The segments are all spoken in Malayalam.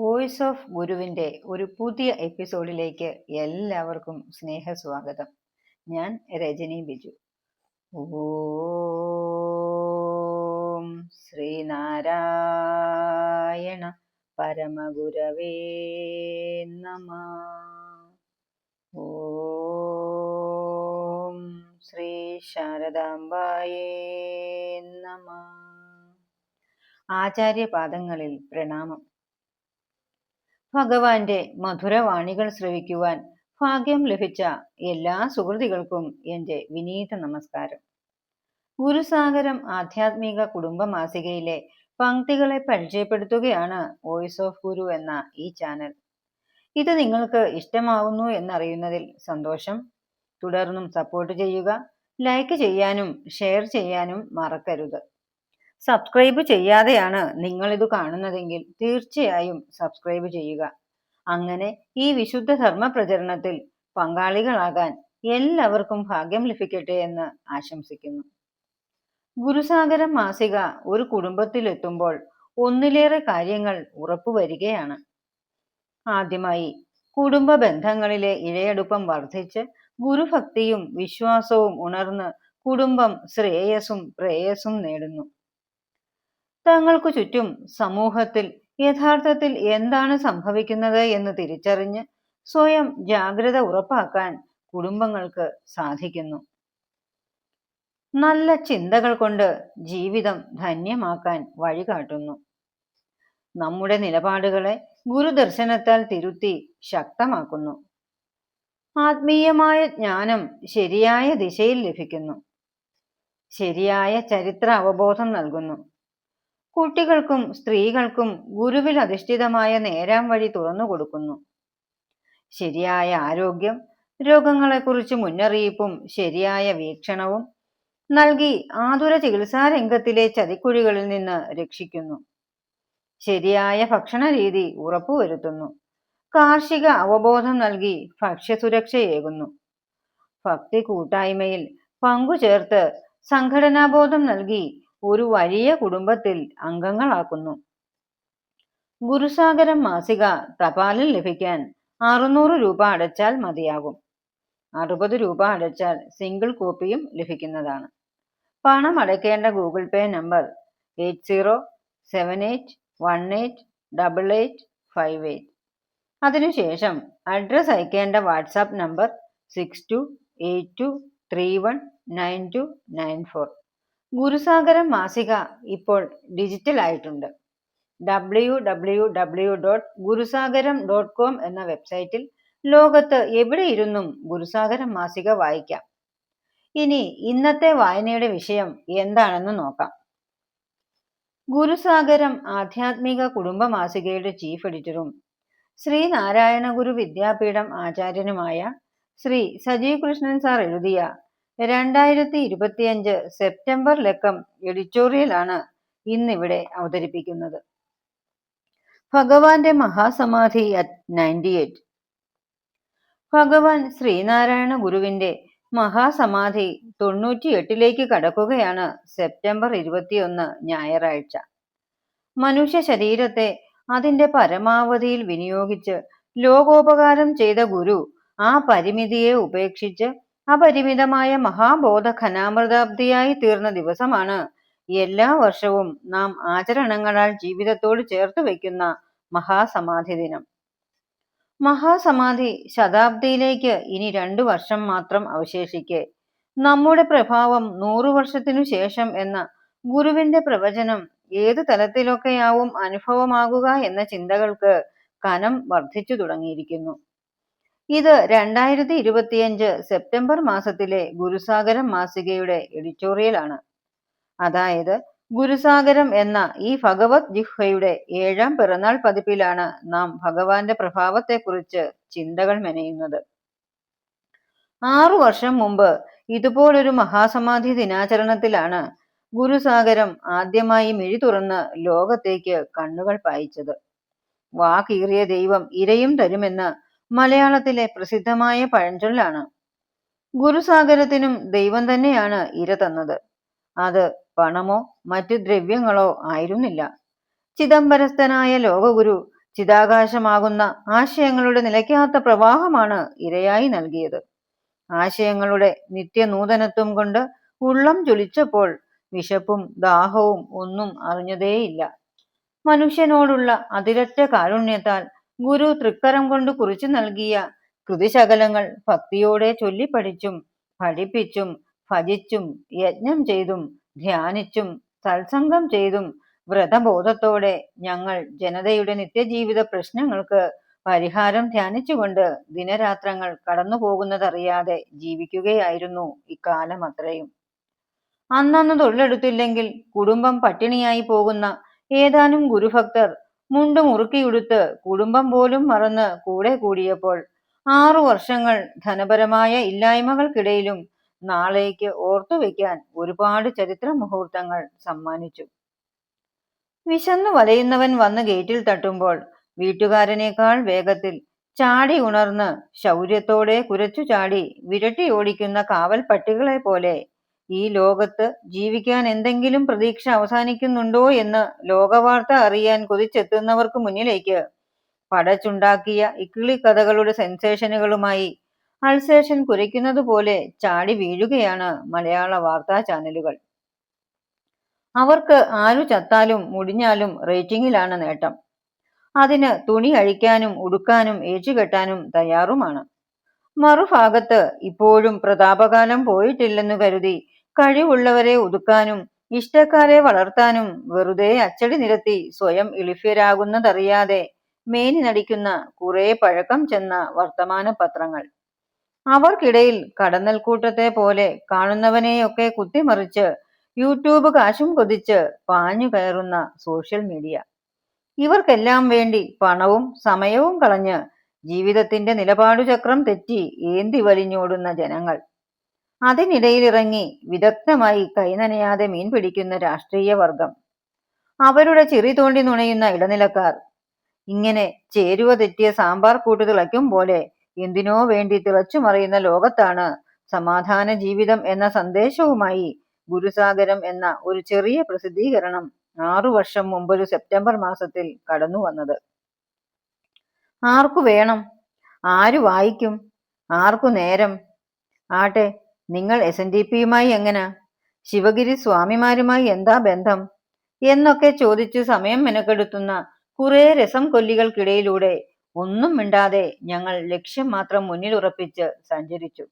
വോയിസ് ഓഫ് ഗുരുവിന്റെ ഒരു പുതിയ എപ്പിസോഡിലേക്ക് എല്ലാവർക്കും സ്നേഹസ്വാഗതം. ഞാൻ രജനി ബിജു. ഓം ശ്രീനാരായണ പരമഗുരവേ നമ. ഓം ശ്രീ ശാരദാംബായേ നമ. ആചാര്യപാദങ്ങളിൽ പ്രണാമം. ഭഗവാന്റെ മധുരവാണികൾ ശ്രവിക്കുവാൻ ഭാഗ്യം ലഭിച്ച എല്ലാ സുഹൃതികൾക്കും എന്റെ വിനീത നമസ്കാരം. ഗുരുസാഗരം ആധ്യാത്മിക കുടുംബ മാസികയിലെ പങ്ക്തികളെ പരിചയപ്പെടുത്തുകയാണ് വോയിസ് ഓഫ് ഗുരു എന്ന ഈ ചാനൽ. ഇത് നിങ്ങൾക്ക് ഇഷ്ടമാവുന്നു എന്നറിയുന്നതിൽ സന്തോഷം. തുടർന്നും സപ്പോർട്ട് ചെയ്യുക ലൈക്ക് ചെയ്യാനും ഷെയർ ചെയ്യാനും മറക്കരുത്. സബ്സ്ക്രൈബ് ചെയ്യാതെയാണ് നിങ്ങൾ ഇത് കാണുന്നതെങ്കിൽ തീർച്ചയായും സബ്സ്ക്രൈബ് ചെയ്യുക. അങ്ങനെ ഈ വിശുദ്ധ ധർമ്മ പ്രചരണത്തിൽ പങ്കാളികളാകാൻ എല്ലാവർക്കും ഭാഗ്യം ലഭിക്കട്ടെ എന്ന് ആശംസിക്കുന്നു. ഗുരുസാഗര മാസിക ഒരു കുടുംബത്തിലെത്തുമ്പോൾ ഒന്നിലേറെ കാര്യങ്ങൾ ഉറപ്പുവരികയാണ്. ആദ്യമായി കുടുംബ ബന്ധങ്ങളിലെ ഇഴയടുപ്പം വർദ്ധിച്ച് ഗുരുഭക്തിയും വിശ്വാസവും ഉണർന്ന് കുടുംബം ശ്രേയസും പ്രേയസും നേടുന്നു. തങ്ങൾക്കു ചുറ്റും സമൂഹത്തിൽ യഥാർത്ഥത്തിൽ എന്താണ് സംഭവിക്കുന്നത് എന്ന് തിരിച്ചറിഞ്ഞ് സ്വയം ജാഗ്രത ഉറപ്പാക്കാൻ കുടുംബങ്ങൾക്ക് സാധിക്കുന്നു. നല്ല ചിന്തകൾ കൊണ്ട് ജീവിതം ധന്യമാക്കാൻ വഴികാട്ടുന്നു. നമ്മുടെ നിലപാടുകളെ ഗുരുദർശനത്താൽ തിരുത്തി ശക്തമാക്കുന്നു. ആത്മീയമായ ജ്ഞാനം ശരിയായ ദിശയിൽ ലഭിക്കുന്നു. ശരിയായ ചരിത്ര അവബോധം നൽകുന്നു. കുട്ടികൾക്കും സ്ത്രീകൾക്കും ഗുരുവിൽ അധിഷ്ഠിതമായ നേരാം വഴി തുറന്നു കൊടുക്കുന്നു. ശരിയായ ആരോഗ്യം രോഗങ്ങളെക്കുറിച്ച് മുന്നറിയിപ്പും ശരിയായ വീക്ഷണവും നൽകി ആതുര ചികിത്സാ രംഗത്തിലെ ചതിക്കുഴികളിൽ നിന്ന് രക്ഷിക്കുന്നു. ശരിയായ ഭക്ഷണ രീതി ഉറപ്പുവരുത്തുന്നു. കാർഷിക അവബോധം നൽകി ഭക്ഷ്യസുരക്ഷയേകുന്നു. ഭക്തി കൂട്ടായ്മയിൽ പങ്കുചേർത്ത് സംഘടനാബോധം നൽകി ഒരു വലിയ കുടുംബത്തിൽ അംഗങ്ങളാക്കുന്നു. ഗുരുസാഗരം മാസിക തപാലിൽ ലഭിക്കാൻ അറുന്നൂറ് രൂപ അടച്ചാൽ മതിയാകും. അറുപത് രൂപ അടച്ചാൽ സിംഗിൾ കോപ്പിയും ലഭിക്കുന്നതാണ്. പണം അടയ്ക്കേണ്ട Google Pay number eight zero seven eight one eight double eight five eight. അതിനുശേഷം അഡ്രസ് അയക്കേണ്ട WhatsApp number six two eight two three one nine two nine four. Gurusagaram മാസിക ഇപ്പോൾ ഡിജിറ്റൽ ആയിട്ടുണ്ട്. W W W dot Gurusagaram dot com എന്ന വെബ്സൈറ്റിൽ ലോകത്ത് എവിടെ ഇരുന്നും ഗുരുസാഗരം മാസിക വായിക്കാം. ഇനി ഇന്നത്തെ വായനയുടെ വിഷയം എന്താണെന്ന് നോക്കാം. ഗുരുസാഗരം ആധ്യാത്മിക കുടുംബ മാസികയുടെ ചീഫ് എഡിറ്ററും ശ്രീനാരായണ ഗുരു വിദ്യാപീഠം ആചാര്യനുമായ ശ്രീ സജീവ് കൃഷ്ണൻ സാർ എഴുതിയ രണ്ടായിരത്തി ഇരുപത്തിയഞ്ച് സെപ്റ്റംബർ ലക്കം എഡിറ്റോറിയലാണ് ഇന്നിവിടെ അവതരിപ്പിക്കുന്നത്. ഭഗവാന്റെ മഹാസമാധി അറ്റ് നയന്റി എയ്റ്റ് ഭഗവാൻ ശ്രീനാരായണ ഗുരുവിന്റെ മഹാസമാധി തൊണ്ണൂറ്റി എട്ടിലേക്ക് കടക്കുകയാണ് സെപ്റ്റംബർ ഇരുപത്തിയൊന്ന് ഞായറാഴ്ച. മനുഷ്യ ശരീരത്തെ അതിന്റെ പരമാവധിയിൽ വിനിയോഗിച്ച് ലോകോപകാരം ചെയ്ത ഗുരു ആ പരിമിതിയെ ഉപേക്ഷിച്ച് അപരിമിതമായ മഹാബോധ ഖനാമൃതാബ്ദിയായി തീർന്ന ദിവസമാണ്. എല്ലാ വർഷവും നാം ആചരണങ്ങളാൽ ജീവിതത്തോട് ചേർത്ത് വയ്ക്കുന്ന മഹാസമാധി ദിനം. മഹാസമാധി ശതാബ്ദിയിലേക്ക് ഇനി രണ്ടു വർഷം മാത്രം അവശേഷിക്കെ. നമ്മുടെ പ്രഭാവം നൂറു വർഷത്തിനു ശേഷം എന്ന ഗുരുവിന്റെ പ്രവചനം ഏതു തലത്തിലൊക്കെയാവും അനുഭവമാകുക എന്ന ചിന്തകൾക്ക് കനം വർദ്ധിച്ചു തുടങ്ങിയിരിക്കുന്നു. ഇത് രണ്ടായിരത്തി ഇരുപത്തിയഞ്ച് സെപ്റ്റംബർ മാസത്തിലെ ഗുരുസാഗരം മാസികയുടെ എഡിറ്റോറിയലാണ്. അതായത് ഗുരുസാഗരം എന്ന ഈ ഭഗവത് ജിഹ്വയുടെ ഏഴാം പിറന്നാൾ പതിപ്പിലാണ് നാം ഭഗവാന്റെ പ്രഭാവത്തെക്കുറിച്ച് ചിന്തകൾ മെനയുന്നത്. ആറു വർഷം മുമ്പ് ഇതുപോലൊരു മഹാസമാധി ദിനാചരണത്തിലാണ് ഗുരുസാഗരം ആദ്യമായി മിഴി തുറന്ന് ലോകത്തേക്ക് കണ്ണുകൾ പായിച്ചത്. വാക്കീറിയ ദൈവം ഇരയും തരുമെന്ന് മലയാളത്തിലെ പ്രസിദ്ധമായ പഴഞ്ചൊല്ലാണ്. ഗുരുസാഗരത്തിനും ദൈവം തന്നെയാണ് ഇര തന്നത്. അത് പണമോ മറ്റു ദ്രവ്യങ്ങളോ ആയിരുന്നില്ല. ചിദംബരസ്ഥനായ ലോകഗുരു ചിതാകാശമാകുന്ന ആശയങ്ങളുടെ നിലയ്ക്കാത്ത പ്രവാഹമാണ് ഇരയായി നൽകിയത്. ആശയങ്ങളുടെ നിത്യനൂതനത്വം കൊണ്ട് ഉള്ളം ജ്വലിച്ചപ്പോൾ വിശപ്പും ദാഹവും ഒന്നും അറിഞ്ഞതേയില്ല. മനുഷ്യനോടുള്ള അതിരറ്റ കാരുണ്യത്താൽ ഗുരു തൃക്കരം കൊണ്ട് കുറിച്ചു നൽകിയ കൃതിശകലങ്ങൾ ഭക്തിയോടെ ചൊല്ലിപ്പഠിച്ചും പഠിപ്പിച്ചും ഭജിച്ചും യജ്ഞം ചെയ്തും ധ്യാനിച്ചും സത്സംഗം ചെയ്തും വ്രതബോധത്തോടെ ഞങ്ങൾ ജനതയുടെ നിത്യജീവിത പ്രശ്നങ്ങൾക്ക് പരിഹാരം ധ്യാനിച്ചുകൊണ്ട് ദിനരാത്രങ്ങൾ കടന്നു പോകുന്നതറിയാതെ ജീവിക്കുകയായിരുന്നു ഇക്കാലം അത്രയും. അന്നന്ന് തൊഴിലെടുത്തില്ലെങ്കിൽ കുടുംബം പട്ടിണിയായി പോകുന്ന ഏതാനും ഗുരുഭക്തർ മുണ്ടു മുറുക്കിയുടുത്ത് കുടുംബം പോലും മറന്ന് കൂടെ കൂടിയപ്പോൾ ആറു വർഷങ്ങൾ ധനപരമായ ഇല്ലായ്മകൾക്കിടയിലും നാളേക്ക് ഓർത്തുവെക്കാൻ ഒരുപാട് ചരിത്ര മുഹൂർത്തങ്ങൾ സമ്മാനിച്ചു. വിശന്നു വലയുന്നവൻ വന്ന് ഗേറ്റിൽ തട്ടുമ്പോൾ വീട്ടുകാരനേക്കാൾ വേഗത്തിൽ ചാടി ഉണർന്ന് ശൗര്യത്തോടെ കുരച്ചു ചാടി വിരട്ടി ഓടിക്കുന്ന കാവൽ പട്ടികളെ പോലെ ഈ ലോകത്ത് ജീവിക്കാൻ എന്തെങ്കിലും പ്രതീക്ഷ അവസാനിക്കുന്നുണ്ടോ എന്ന് ലോകവാർത്ത അറിയാൻ കൊതിച്ചെത്തുന്നവർക്ക് മുന്നിലേക്ക്. പടച്ചുണ്ടാക്കിയ ഇക്കിളി കഥകളുടെ സെൻസേഷനുകളുമായി അൾസേഷൻ കുരയ്ക്കുന്നത് പോലെ ചാടി വീഴുകയാണ് മലയാള വാർത്താ ചാനലുകൾ. അവർക്ക് ആരു ചത്താലും മുടിഞ്ഞാലും റേറ്റിംഗിലാണ് നേട്ടം. അതിന് തുണി അഴിക്കാനും ഉടുക്കാനും ഏച്ചുകെട്ടാനും തയ്യാറുമാണ്. മറുഭാഗത്ത് ഇപ്പോഴും പ്രതാപകാലം പോയിട്ടില്ലെന്നു കരുതി കഴിവുള്ളവരെ ഒതുക്കാനും ഇഷ്ടക്കാരെ വളർത്താനും വെറുതെ അച്ചടി നിരത്തി സ്വയം ഇളിഫ്യരാകുന്നതറിയാതെ മേനി നടിക്കുന്ന കുറെ പഴക്കം ചെന്ന വർത്തമാന പത്രങ്ങൾ. അവർക്കിടയിൽ കടന്നൽ കൂട്ടത്തെ പോലെ കാണുന്നവനെയൊക്കെ കുത്തിമറിച്ച് യൂട്യൂബ് കാശും കൊതിച്ച് പാഞ്ഞു കയറുന്ന സോഷ്യൽ മീഡിയ. ഇവർക്കെല്ലാം വേണ്ടി പണവും സമയവും കളഞ്ഞ് ജീവിതത്തിന്റെ നിലപാടുചക്രം തെറ്റി ഏന്തി വലിഞ്ഞോടുന്ന ജനങ്ങൾ. അതിനിടയിലിറങ്ങി വിദഗ്ധമായി കൈനനയാതെ മീൻ പിടിക്കുന്ന രാഷ്ട്രീയ വർഗം. അവരുടെ ചിറി തോണ്ടി നുണയുന്ന ഇടനിലക്കാർ. ഇങ്ങനെ ചേരുവ തെറ്റിയ സാമ്പാർ കൂട്ടു തിളയ്ക്കും പോലെ എന്തിനോ വേണ്ടി തിളച്ചു മറിയുന്ന ലോകത്താണ് സമാധാന ജീവിതം എന്ന സന്ദേശവുമായി ഗുരുസാഗരം എന്ന ഒരു ചെറിയ പ്രസിദ്ധീകരണം ആറു വർഷം മുമ്പൊരു സെപ്റ്റംബർ മാസത്തിൽ കടന്നു വന്നത്. ആർക്കു വേണം? ആര് വായിക്കും? ആർക്കു നേരം? ആട്ടെ നിങ്ങൾ എസ് എൻ ഡി പിയുമായി എങ്ങനെ? ശിവഗിരി സ്വാമിമാരുമായി എന്താ ബന്ധം? എന്നൊക്കെ ചോദിച്ച് സമയം മെനക്കെടുത്തുന്ന കുറെ രസം കൊല്ലികൾക്കിടയിലൂടെ ഒന്നും മിണ്ടാതെ ഞങ്ങൾ ലക്ഷ്യം മാത്രം മുന്നിൽ ഉറപ്പിച്ച് സഞ്ചരിച്ചു.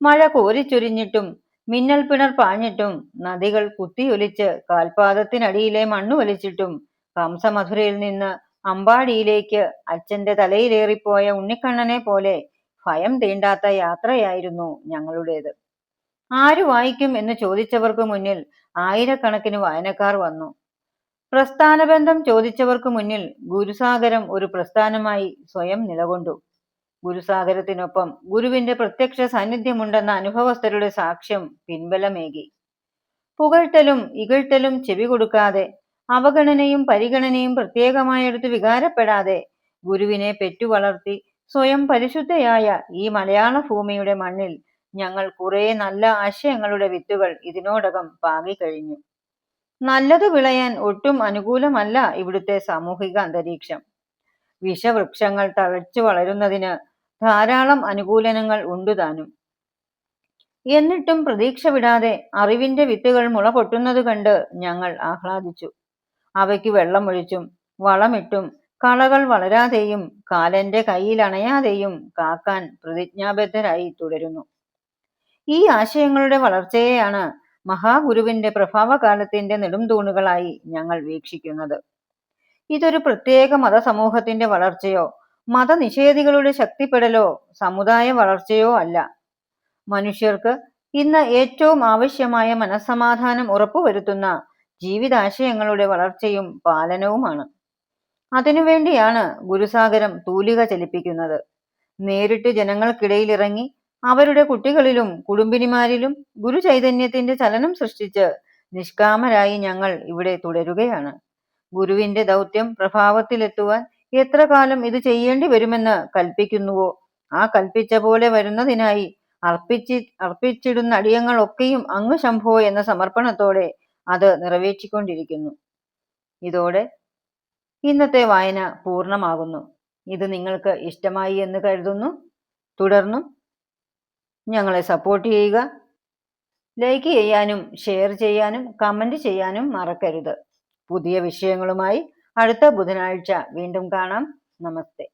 മഴ കോരിച്ചൊരിഞ്ഞിട്ടും മിന്നൽ പിണർ പാഞ്ഞിട്ടും നദികൾ കുത്തിയൊലിച്ച് കാൽപാദത്തിനടിയിലെ മണ്ണ് വലിച്ചിട്ടും കംസമധുരയിൽ നിന്ന് അമ്പാടിയിലേക്ക് അച്ഛന്റെ തലയിലേറിപ്പോയ ഉണ്ണിക്കണ്ണനെ പോലെ ഭയം തീണ്ടാത്ത യാത്രയായിരുന്നു ഞങ്ങളുടേത്. ആര് വായിക്കും എന്ന് ചോദിച്ചവർക്ക് മുന്നിൽ ആയിരക്കണക്കിന് വായനക്കാർ വന്നു. പ്രസ്ഥാനബന്ധം ചോദിച്ചവർക്ക് മുന്നിൽ ഗുരുസാഗരം ഒരു പ്രസ്ഥാനമായി സ്വയം നിലകൊണ്ടു. ഗുരുസാഗരത്തിനൊപ്പം ഗുരുവിന്റെ പ്രത്യക്ഷ സാന്നിധ്യമുണ്ടെന്ന അനുഭവസ്ഥരുടെ സാക്ഷ്യം പിൻബലമേകി. പുകഴ്ത്തലും ഇകഴ്ത്തലും ചെവി കൊടുക്കാതെ അവഗണനയും പരിഗണനയും പ്രത്യേകമായെടുത്ത് വികാരപ്പെടാതെ ഗുരുവിനെ പെറ്റുവളർത്തി സ്വയം പരിശുദ്ധയായ ഈ മലയാള ഭൂമിയുടെ മണ്ണിൽ ഞങ്ങൾ കുറെ നല്ല ആശയങ്ങളുടെ വിത്തുകൾ ഇതിനോടകം പാകി കഴിഞ്ഞു. നല്ലത് വിളയാൻ ഒട്ടും അനുകൂലമല്ല ഇവിടുത്തെ സാമൂഹിക അന്തരീക്ഷം. വിഷവൃക്ഷങ്ങൾ തഴച്ചു വളരുന്നതിന് ധാരാളം അനുകൂലനങ്ങൾ ഉണ്ടുതാനും എന്നിട്ടും പ്രതീക്ഷ വിടാതെ അറിവിന്റെ വിത്തുകൾ മുള പൊട്ടുന്നത് കണ്ട് ഞങ്ങൾ ആഹ്ലാദിച്ചു. അവയ്ക്ക് വെള്ളമൊഴിച്ചും വളമിട്ടും കളകൾ വളരാതെയും കാലന്റെ കയ്യിൽ അണയാതെയും കാക്കാൻ പ്രതിജ്ഞാബദ്ധരായി തുടരുന്നു. ഈ ആശയങ്ങളുടെ വളർച്ചയെയാണ് മഹാഗുരുവിന്റെ പ്രഭാവകാലത്തിന്റെ നെടുംതൂണുകളായി ഞങ്ങൾ വീക്ഷിക്കുന്നത്. ഇതൊരു പ്രത്യേക മതസമൂഹത്തിന്റെ വളർച്ചയോ മതനിഷേധികളുടെ ശക്തിപ്പെടലോ സമുദായ വളർച്ചയോ അല്ല. മനുഷ്യർക്ക് ഇന്ന് ഏറ്റവും ആവശ്യമായ മനസ്സമാധാനം ഉറപ്പുവരുത്തുന്ന ജീവിതാശയങ്ങളുടെ വളർച്ചയും പാലനവുമാണ്. അതിനുവേണ്ടിയാണ് ഗുരുസാഗരം തൂലിക ചലിപ്പിക്കുന്നത്. നേരിട്ട് ജനങ്ങൾക്കിടയിലിറങ്ങി അവരുടെ കുട്ടികളിലും കുടുംബിനിമാരിലും ഗുരു ചൈതന്യത്തിന്റെ ചലനം സൃഷ്ടിച്ച് നിഷ്കാമരായി ഞങ്ങൾ ഇവിടെ തുടരുകയാണ്. ഗുരുവിന്റെ ദൗത്യം പ്രഭാവത്തിലെത്തുവാൻ എത്ര കാലം ഇത് ചെയ്യേണ്ടി വരുമെന്ന് കൽപ്പിക്കുന്നുവോ? ആ കൽപ്പിച്ച പോലെ വരുന്നതിനായി അർപ്പിച്ചി അർപ്പിച്ചിടുന്ന അടിയങ്ങളൊക്കെയും അങ്ങ് ശംഭോ എന്ന സമർപ്പണത്തോടെ അത് നിറവേറ്റിക്കൊണ്ടിരിക്കുന്നു. ഇതോടെ ഇന്നത്തെ വായന പൂർണമാകുന്നു. ഇത് നിങ്ങൾക്ക് ഇഷ്ടമായി എന്ന് കരുതുന്നു. തുടർന്നും ഞങ്ങളെ സപ്പോർട്ട് ചെയ്യുക. ലൈക്ക് ചെയ്യാനും ഷെയർ ചെയ്യാനും കമന്റ് ചെയ്യാനും മറക്കരുത്. പുതിയ വിഷയങ്ങളുമായി അടുത്ത ബുധനാഴ്ച വീണ്ടും കാണാം. നമസ്തേ.